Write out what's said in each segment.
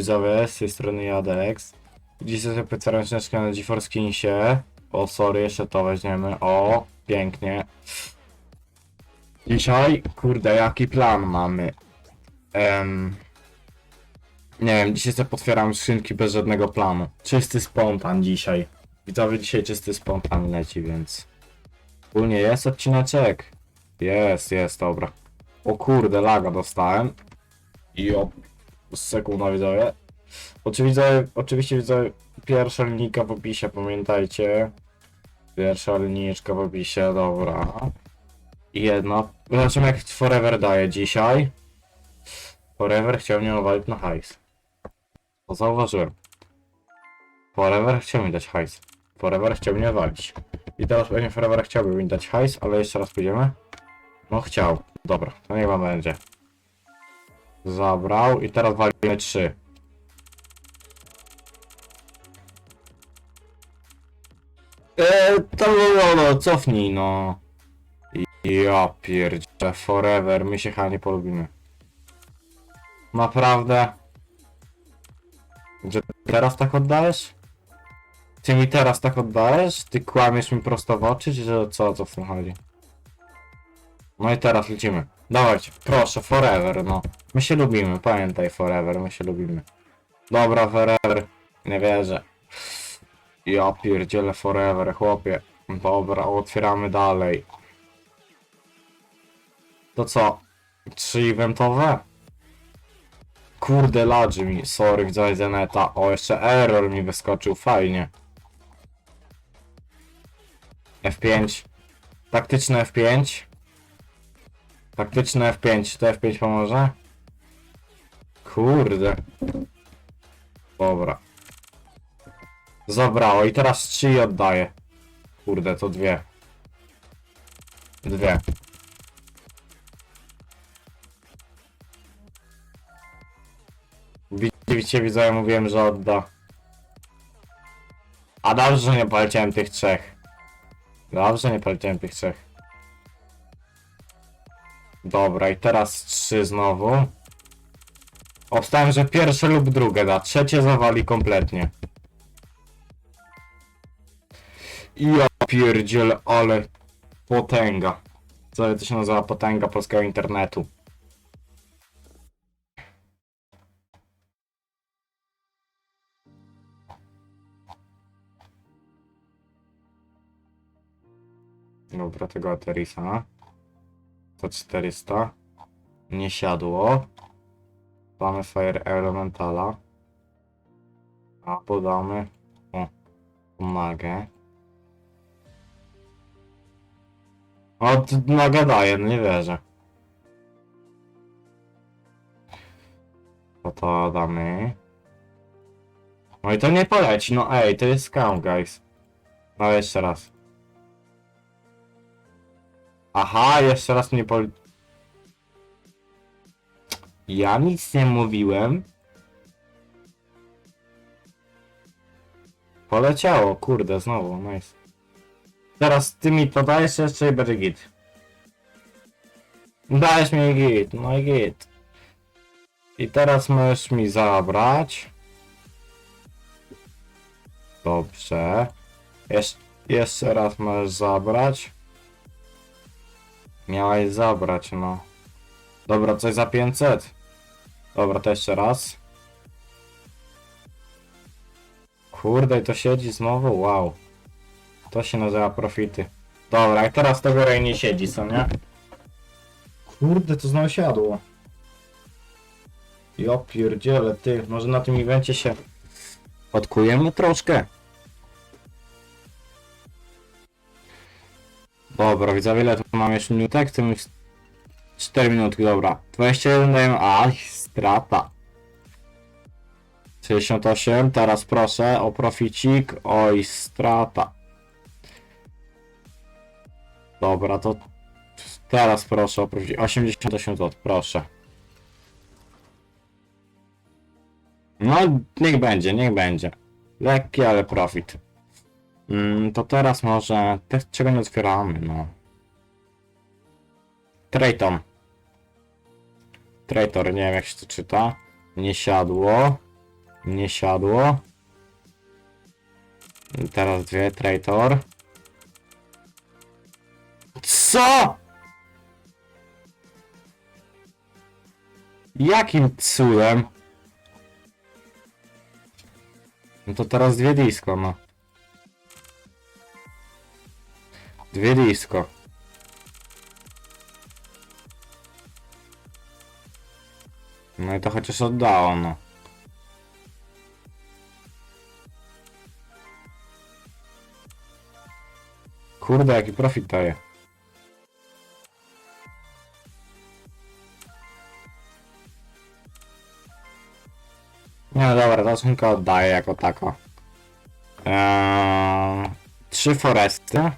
Widzowie, z tej strony Jadex. Dzisiaj sobie ręczniczkę na GeForce Kinsie. O, sorry, jeszcze to weźmiemy. O, pięknie. Dzisiaj, kurde, jaki plan mamy? Em, nie wiem, dzisiaj sobie potwieram skrzynki bez żadnego planu. Czysty spontan dzisiaj. Widzowie, dzisiaj czysty spontan leci, więc... Ogólnie jest odcineczek. Jest, jest, dobra. O kurde, laga dostałem. O sekunda widzowie. Oczywiście, oczywiście widzę pierwsza linijka w opisie, pamiętajcie. Pierwsza linijeczka w opisie, dobra. Jedna. Zobaczymy jak Forever daje dzisiaj. Forever chciał mnie nawalić na hajs. To zauważyłem. Forever chciał mi dać hajs. Forever chciał mnie walić. I teraz pewnie Forever chciałby mi dać hajs, ale jeszcze raz pójdziemy. No chciał. Dobra, to niech wam będzie. Zabrał i teraz walimy 3. Eee, to no, no, cofnij no. Ja pierdzielę, forever, my się chyba nie polubimy. Naprawdę? Że teraz tak oddajesz? Ty mi teraz tak oddajesz? Ty kłamiesz mi prosto w oczy, czy że co, co w tym chodzi? No i teraz lecimy. Dawajcie, proszę, forever, no. My się lubimy, pamiętaj, forever, my się lubimy. Dobra, forever, nie wierzę. Ja pierdzielę forever, chłopie. Dobra, otwieramy dalej. To co? Trzy eventowe? Kurde, ladży mi, sorry, widzowie z neta. O, jeszcze error mi wyskoczył, fajnie. F5. Taktyczne F5. Taktyczne F5, to F5 pomoże? Kurde. Dobra. Zabrało i teraz trzy i oddaję. Kurde, to dwie. Dwie. Widzicie, widzę, ja mówiłem, że odda. A dobrze, że nie poleciałem tych trzech. Dobrze, nie poleciałem tych trzech. Dobra, i teraz trzy znowu. Obstałem, że pierwsze lub drugie da, trzecie zawali kompletnie. I ja pierdziel, ale potęga. Co to się nazywa potęga polskiego internetu. Dobra, tego Aterisa. To 400. Nie siadło. Mamy Fire Elementala. A podamy. O, magę. O, t- naga daje, no nie wierzę. To to damy. No i to nie poleci, no ej, to jest scam, guys. No jeszcze raz. Aha, jeszcze raz nie pol... Ja nic nie mówiłem. Poleciało, kurde, znowu, nice. Teraz ty mi to dajesz jeszcze i będzie git. Dajesz mi git, no i git. I teraz możesz mi zabrać. Dobrze. Jesz jeszcze raz możesz zabrać. Miałeś zabrać, no. Dobra, coś za 500. Dobra, to jeszcze raz. Kurde, i to siedzi znowu? Wow. To się nazywa profity. Dobra, i teraz tego rej nie siedzi, co nie? Kurde, to znowu siadło. Ja pierdziele, ty. Może na tym evencie się odkujemy troszkę. Dobra, widzowie, ile tu mam jeszcze minutek? Już 4 minutki, dobra. 21 dajemy, aj, strata. 68, teraz proszę o proficik, oj, strata. Dobra, to teraz proszę o proficik, 88 zł, proszę. No, niech będzie, niech będzie. Lekki, ale profit. Mm, to teraz może te, czego nie otwieramy, no. Traiton. Traitor, nie wiem jak się to czyta. Nie siadło. Nie siadło. I teraz dwie, traitor. Co? Jakim cudem? No to teraz dwie disco, no. Dwie disco. No i to chociaż oddało, no. Kurde, jaki profit daje. Nie, no dobra, ta skrzynka oddaję jako tako. Eee, trzy foresty.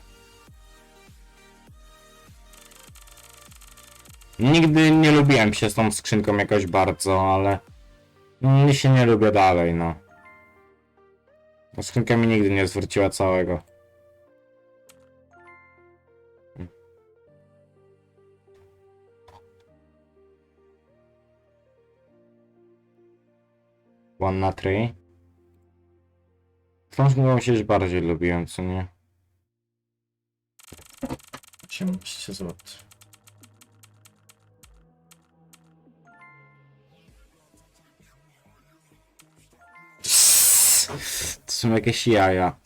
Nigdy nie lubiłem się z tą skrzynką jakoś bardzo, ale mi się nie lubię dalej, no. Skrzynka mi nigdy nie zwróciła całego. One na three. Tą skrzynką się już bardziej lubiłem, co nie? 18 zł. To są jakieś jaja.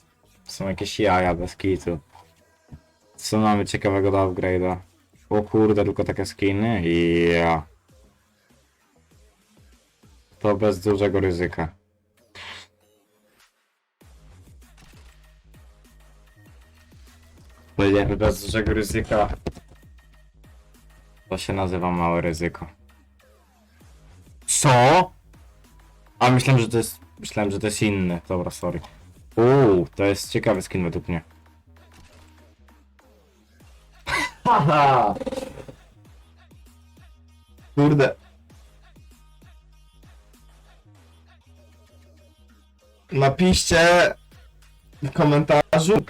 To są jakieś jaja bez kitu. Co mamy ciekawego do upgrade'a? O kurde, tylko takie skiny? Ja. To bez dużego ryzyka. Powiedziałem bez dużego ryzyka. To się nazywa małe ryzyko. Co? A myślałem, że to jest. Myślałem, że to jest inny. Dobra, sorry. Uuu, to jest ciekawy skin według mnie. Haha! Kurde. Napiszcie w komentarzu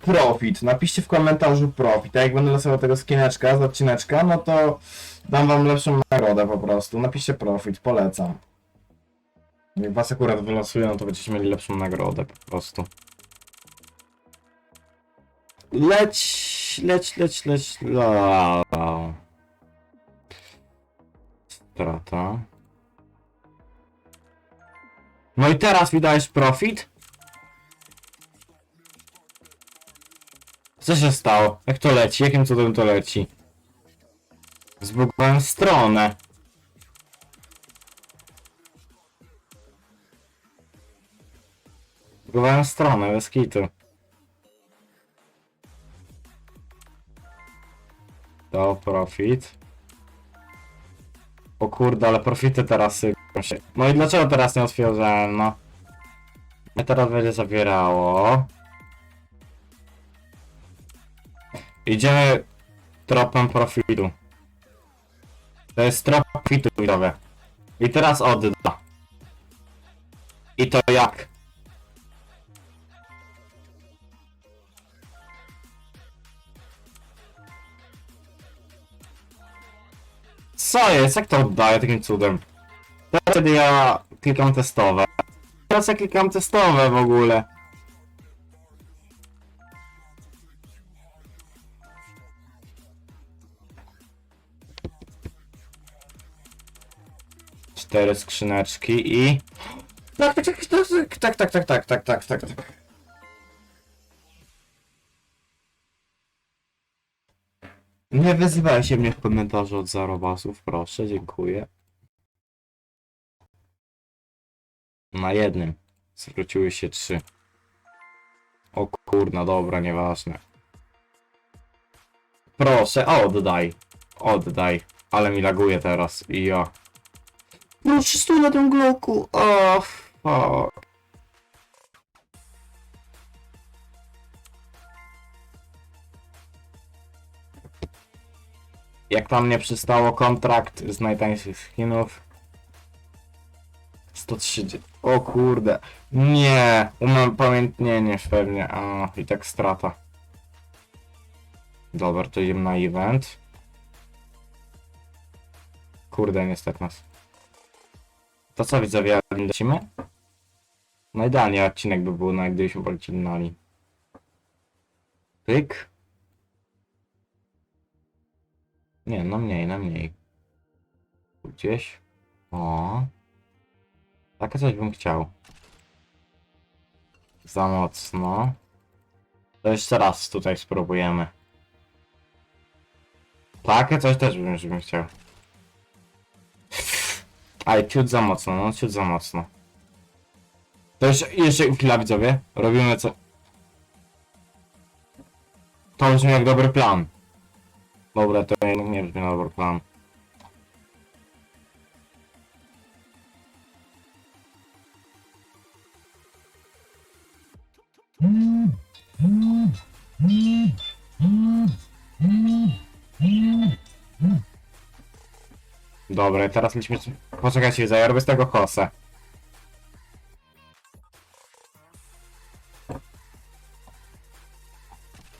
profit. Napiszcie w komentarzu profit. A jak będę losował tego skineczka z odcineczka, no to dam wam lepszą nagrodę po prostu. Napiszcie profit, polecam. Jak was akurat wylosują, no to będziecie mieli lepszą nagrodę po prostu. Leć, leć, leć, leć, la. Strata. No i teraz mi dajesz profit? Co się stało? Jak to leci? Jakim cudem to leci? Zbugowałem stronę. Zbugowałem stronę, bez kitu. To profit. O kurde, ale profity teraz sypią się. No i dlaczego teraz nie otwierałem, no? Mnie teraz będzie zabierało. Idziemy tropem profitu. To jest trop profitu, widzowie. I teraz odda. I to jak? Co jest? Jak to oddaje takim cudem? Wtedy ja klikam testowe. Teraz ja klikam testowe w ogóle. Cztery skrzyneczki i... Tak, tak, tak, tak, tak, tak, tak, tak, tak, tak, Nie wyzywajcie mnie w komentarzu od zarobasów, proszę, dziękuję. Na jednym zwróciły się trzy. O kurna, dobra, nieważne. Proszę, oddaj. Oddaj. Ale mi laguje teraz i ja. Proszę, stój na tym gloku. O, fuck. Jak tam nie przystało kontrakt z najtańszych skinów. 130. O kurde. Nie. Umam pamiętnienie pewnie. A, i tak strata. Dobra, to idziemy na event. Kurde, niestety nas. To co widzowie, lecimy? No odcinek by był, no gdybyśmy polecili na. Pyk. Nie, no mniej, no mniej. Gdzieś. O. Takie coś bym chciał. Za mocno. To jeszcze raz tutaj spróbujemy. Takie coś też bym, żebym chciał. Ale ciut za mocno, no ciut za mocno. To jeszcze, jeszcze chwila widzowie. Robimy co... To brzmi jak dobry plan. Dobra, to jednak nie brzmi na dobry plan. Dobra, teraz lecimy... Poczekajcie, ja z tego kosę.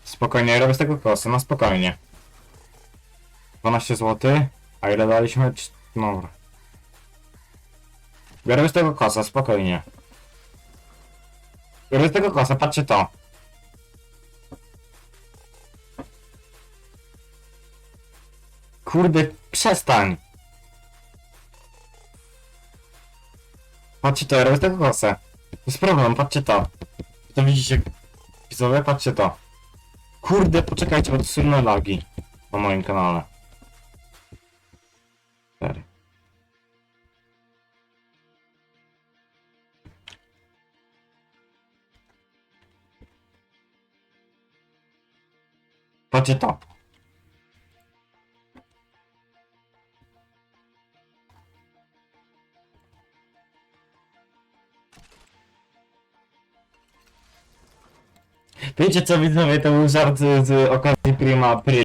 Spokojnie, robię z tego kosę, no spokojnie. 12 zł. A ile daliśmy? Cz- Dobra. Biorę z tego kosa, spokojnie. Biorę z tego kosa, patrzcie to. Kurde, przestań. Patrzcie to, ja robię z tego kosę. To jest problem, patrzcie to. To widzicie, widzowie, patrzcie to. Kurde, poczekajcie, bo to są inne lagi na moim kanale. Patrzcie to. Wiecie co widzowie, to był żart z, z okazji Prima April.